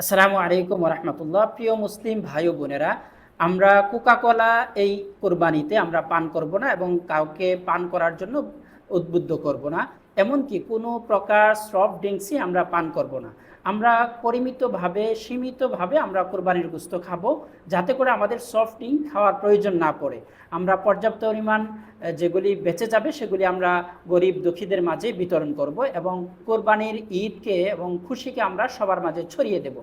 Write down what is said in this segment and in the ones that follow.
আসসালামু আলাইকুম রহমতুল্লাহ। প্রিয় মুসলিম ভাই বোনেরা, আমরা কোকাকোলা এই কোরবানিতে আমরা পান করব না এবং কাউকে পান করার জন্য উদ্বুদ্ধ করব না। এমনকি কোনো প্রকার সফট ড্রিঙ্কসই আমরা পান করব না। আমরা পরিমিতভাবে, সীমিতভাবে আমরা কোরবানির গুস্ত খাব, যাতে করে আমাদের সফট ড্রিঙ্ক খাওয়ার প্রয়োজন না পড়ে। আমরা পর্যাপ্ত পরিমাণ যেগুলি বেঁচে যাবে, সেগুলি আমরা গরিব দুঃখীদের মাঝে বিতরণ করব এবং কোরবানির ঈদকে এবং খুশিকে আমরা সবার মাঝে ছড়িয়ে দেব।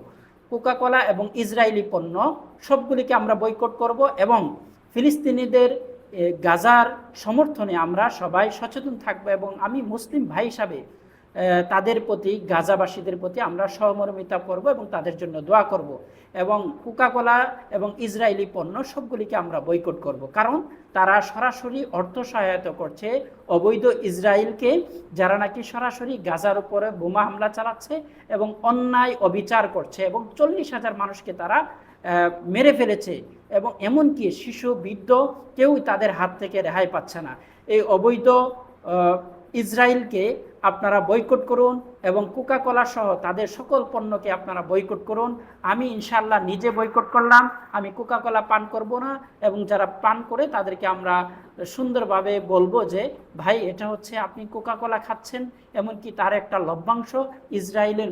কোকাকোলা এবং ইসরায়েলি পণ্য সবগুলিকে আমরা বয়কট করব এবং ফিলিস্তিনিদের গাজার সমর্থনে আমরা সবাই সচেতন থাকব এবং আমি মুসলিম ভাই হিসাবে তাদের প্রতি, গাজাবাসীদের প্রতি আমরা সহমর্মিতা করব এবং তাদের জন্য দোয়া করব এবং কোকাকোলা এবং ইসরায়েলি পণ্য সবগুলিকে আমরা বয়কট করব। কারণ তারা সরাসরি অর্থ সহায়তা করছে। অবৈধ ইসরায়েলকে যারা নাকি সরাসরি গাজার উপরে বোমা হামলা চালাচ্ছে এবং অন্যায় অবিচার করছে এবং চল্লিশ হাজার মানুষকে তারা মেরে ফেলেছে। এবং এমনকি শিশু, বৃদ্ধ কেউই তাদের হাত থেকে রেহাই পাচ্ছে না। এই অবৈধ ইসরায়েলকে আপনারা বয়কট করুন এবং কোকাকোলা সহ তাদের সকল পণ্যকে আপনারা বয়কট করুন। আমি ইনশাল্লাহ নিজে বয়কট করলাম। আমি কোকাকোলা পান করব না এবং যারা পান করে তাদেরকে আমরা সুন্দরভাবে বলব যে, ভাই, এটা হচ্ছে আপনি কোকাকোলা খাচ্ছেন, এমনকি তার একটা লভ্যাংশ। ইসরায়েলের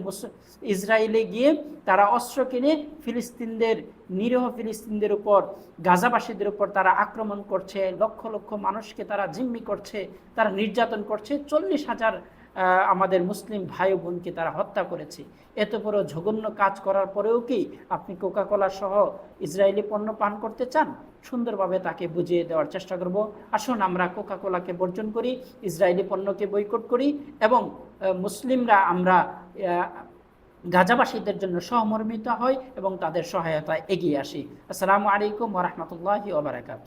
ইসরায়েলে গিয়ে তারা অস্ত্র কিনে ফিলিস্তিনদের, নিরীহ ফিলিস্তিনদের উপর, গাজাবাসীদের উপর তারা আক্রমণ করছে। লক্ষ লক্ষ মানুষকে তারা জিম্মি করছে, তারা নির্যাতন করছে। চল্লিশ হাজার আমাদের মুসলিম ভাই বোনকে তারা হত্যা করেছে। এত বড় জঘন্য কাজ করার পরেও কি আপনি কোকাকোলা সহ ইসরায়েলি পণ্য পান করতে চান? সুন্দরভাবে তাকে বুঝিয়ে দেওয়ার চেষ্টা করব। আসুন, আমরা কোকাকোলাকে বর্জন করি, ইসরায়েলি পণ্যকে বৈকট করি এবং মুসলিমরা আমরা গাজাবাসীদের জন্য সহমর্মিত হই এবং তাদের সহায়তায় এগিয়ে আসি। আসসালামু আলাইকুম ওরহমতুল্লাহি ওবরাকাত